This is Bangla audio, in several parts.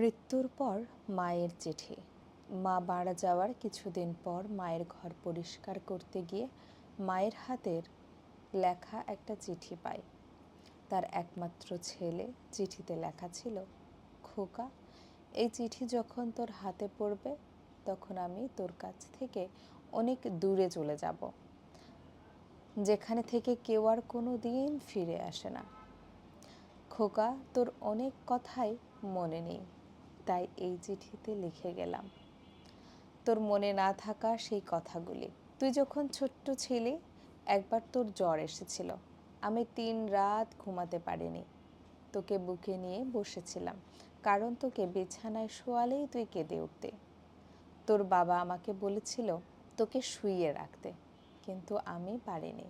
মৃত্যুর পর মায়ের চিঠি। মা মারা যাওয়ার কিছুদিন পর মায়ের ঘর পরিষ্কার করতে গিয়ে মায়ের হাতের লেখা একটা চিঠি পাই তার একমাত্র ছেলে চিঠিতে লেখা ছিল, খোকা, এই চিঠি যখন তোর হাতে পড়বে, তখন আমি তোর কাছ থেকে অনেক দূরে চলে যাব, যেখানে থেকে কেউ আর কোনো দিন ফিরে আসে না। খোকা, তোর অনেক কথাই মনে নেই। তাই এই চিঠিতে লিখে গেলাম, তোর মনে না থাকা সেই কথাগুলি। তুই যখন ছোট্ট ছিলি, একবার তোর জ্বর এসেছিল। আমি তিন রাত ঘুমাতে পারিনি। তোকে বুকে নিয়ে বসেছিলাম, কারণ তোকে বিছানায় শোয়ালেই তুই কেঁদে উঠতে। তোর বাবা আমাকে বলেছিল, তোকে শুইয়ে রাখতে। কিন্তু আমি পারিনি।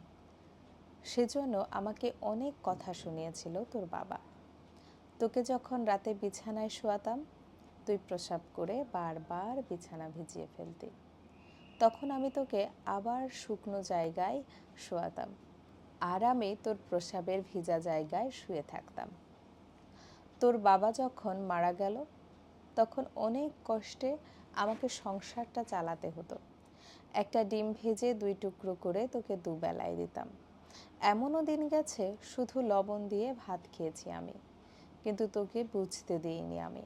সেজন্য আমাকে অনেক কথা শুনিয়েছিল তোর বাবা। তোকে যখন রাতে বিছানায় শোয়াতাম তুই প্রসাব করে বারবার বিছানা ভিজিয়ে ফেলতি। তখন আমি তোকে আবার শুকনো জায়গায় শোয়াতাম। আর আমি তোর প্রসাবের ভিজা জায়গায় শুয়ে থাকতাম। তোর বাবা যখন মারা গেল, তখন অনেক কষ্টে আমাকে সংসারটা চালাতে হতো। একটা ডিম ভেজে দুই টুকরো করে তোকে দুবেলায় দিতাম। এমনও দিন গেছে, শুধু লবণ দিয়ে ভাত খেয়েছি আমি। কিন্তু তোকে বুঝতে দিইনি আমি।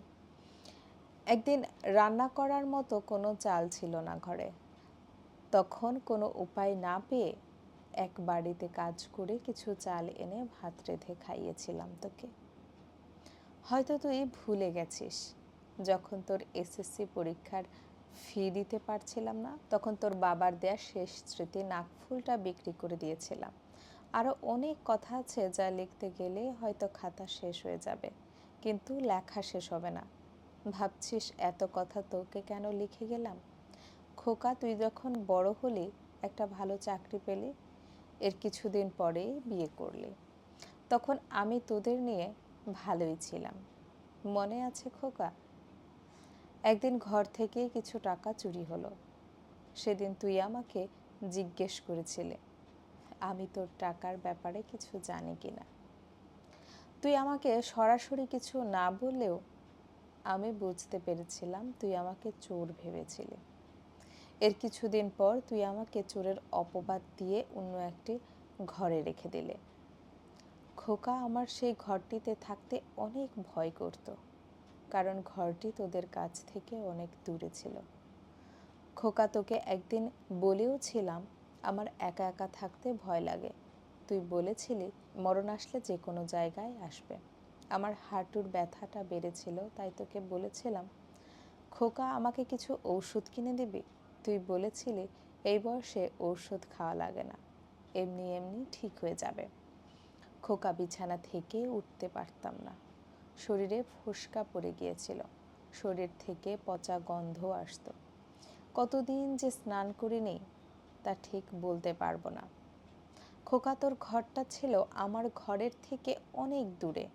একদিন রান্না করার মতো কোনো চাল ছিল না ঘরে। তখন কোনো উপায় না পেয়ে এক বাড়িতে কাজ করে কিছু চাল এনে ভাত রেঁধে খাইয়েছিলাম তোকে। হয়তো তুই ভুলে গেছিস, যখন তোর এসএসসি পরীক্ষার ফি দিতে পারছিলাম না, তখন তোর বাবার দেয়া শেষ স্মৃতি নাকফুলটা বিক্রি করে দিয়েছিলাম। আরও অনেক কথা আছে যা লিখতে গেলে হয়তো খাতা শেষ হয়ে যাবে, কিন্তু লেখা শেষ হবে না। ভাবছিস এত কথা তোকে কেন লিখে গেলাম? খোকা, তুই যখন বড় হলি, একটা ভালো চাকরি পেলি, এর কিছুদিন পরেই বিয়ে করলি। তখন আমি তোদের নিয়ে ভালোই ছিলাম। মনে আছে খোকা? একদিন ঘর থেকে কিছু টাকা চুরি হলো। সেদিন তুই আমাকে জিজ্ঞেস করেছিলে, আমি তোর টাকার ব্যাপারে কিছু জানি কি না তুই আমাকে সরাসরি কিছু না বললেও আমি বুঝতে পেরেছিলাম তুই আমাকে চোর ভেবেছিলি। এর কিছুদিন পর তুই আমাকে চোরের অপবাদ দিয়ে অন্য একটি ঘরে রেখে দিলে। খোকা আমার সেই ঘরটিতে থাকতে অনেক ভয় করত, কারণ ঘরটি তোদের কাছ থেকে অনেক দূরে ছিল। খোকা তোকে একদিন বলেও ছিলাম আমার একা একা থাকতে ভয় লাগে। তুই বলেছিলি, মরণ আসলে যে কোনো জায়গায় আসবে। আমার হাঁটুর ব্যথাটা বেড়েছিল, তাই তোকে বলেছিলাম, খোকা আমাকে কিছু ঔষধ কিনে দিবি? তুই বলেছিলি, এই বয়সে ঔষধ খাওয়া লাগে না। এমনি এমনি ঠিক হয়ে যাবে। খোকা বিছানা থেকে উঠতে পারতাম না। শরীরে ফোসকা পড়ে গিয়েছিল। শরীর থেকে পচা গন্ধ আসতো। কতদিন যে স্নান করিনি, তা ঠিক বলতে পারব না। খোকা তোর ঘরটা ছিল আমার ঘরের থেকে অনেক দূরে।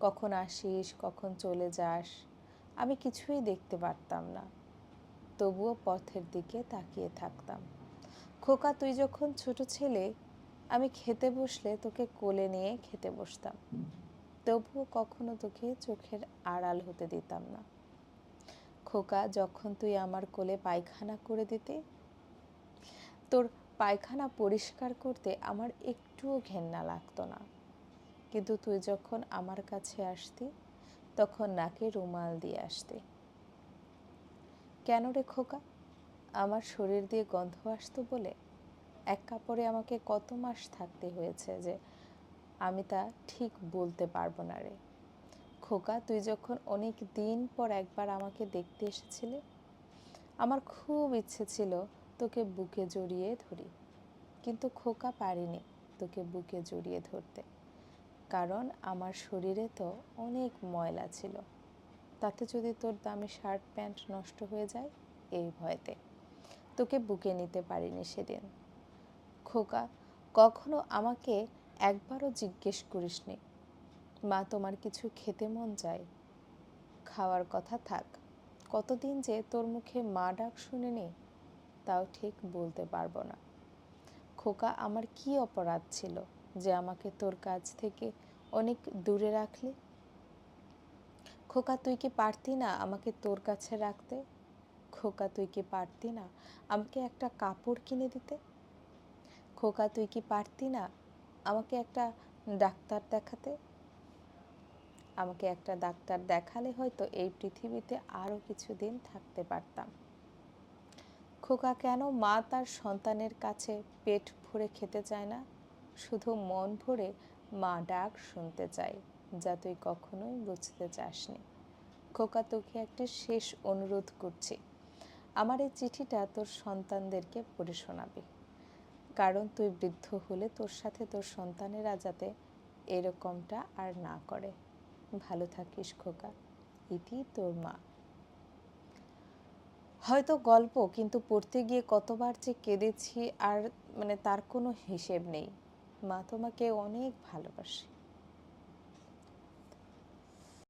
কখন আসিস, কখন চলে যাস, আমি কিছুই দেখতে পারতাম না। তবুও পথের দিকে তাকিয়ে থাকতাম। খোকা, তুই যখন ছোট ছেলে, আমি খেতে বসলে তোকে কোলে নিয়ে খেতে বসতাম। তবুও কখনো তোকে চোখের আড়াল হতে দিতাম না। খোকা, যখন তুই আমার কোলে পায়খানা করে দিতে, তোর পায়খানা পরিষ্কার করতে আমার একটুও ঘেন্না লাগতো না। কিন্তু তুই যখন আমার কাছে আসতি, তখন নাকে রুমাল দিয়ে আসতে। কেন রে খোকা? আমার শরীর দিয়ে গন্ধ আসতো বলে এক কাপড়ে আমাকে কত মাস থাকতে হয়েছে যে আমি তা ঠিক বলতে পারব না রে। খোকা, তুই যখন অনেক দিন পর একবার আমাকে দেখতে এসেছিলি, আমার খুব ইচ্ছে ছিল তোকে বুকে জড়িয়ে ধরি। কিন্তু খোকা পারিনি তোকে বুকে জড়িয়ে ধরতে। কারণ আমার শরীরে তো অনেক ময়লা ছিল। তাতে যদি তোর দামি শার্ট, প্যান্ট নষ্ট হয়ে যায়, এই ভয়তে। তোকে বুকে নিতে পারিনি সেদিন। খোকা, কখনো আমাকে একবারও জিজ্ঞেস করিসনি। মা, তোমার কিছু খেতে মন যায় খাওয়ার কথা থাক। কতদিন যে তোর মুখে মা ডাক শুনিনি, তাও ঠিক বলতে পারব না। খোকা, আমার কি অপরাধ ছিল? যে আমাকে তোর কাছ থেকে অনেক দূরে রাখলি। খোকা, তুই কি পারতি না আমাকে তোর কাছে রাখতে? খোকা, তুই কি পারতি না আমাকে একটা কাপড় কিনে দিতে? খোকা, তুই কি পারতি না আমাকে একটা ডাক্তার দেখাতে? আমাকে একটা ডাক্তার দেখালে হয়তো এই পৃথিবীতে আরও কিছুদিন থাকতে পারতাম। খোকা, কেন মা তার সন্তানের কাছে পেট ভরে খেতে চায় না? শুধু মন ভরে মা ডাক শুনতে চায়, যা তুই কখনোই বুঝতে চাসনি। খোকা, তোকে একটি শেষ অনুরোধ করছি। আমার এই চিঠিটা তোর সন্তানদেরকে পড়ে শোনাবি। কারণ তুই বৃদ্ধ হলে তোর সাথে তোর সন্তানেরা যাতে এরকমটা আর না করে। ভালো থাকিস খোকা ইতি তোর মা। হয়তো গল্প, কিন্তু পড়তে গিয়ে কতবার যে কেঁদেছি আর মানে তার কোনো হিসেব নেই। মা তোমাকে অনেক ভালোবাসে।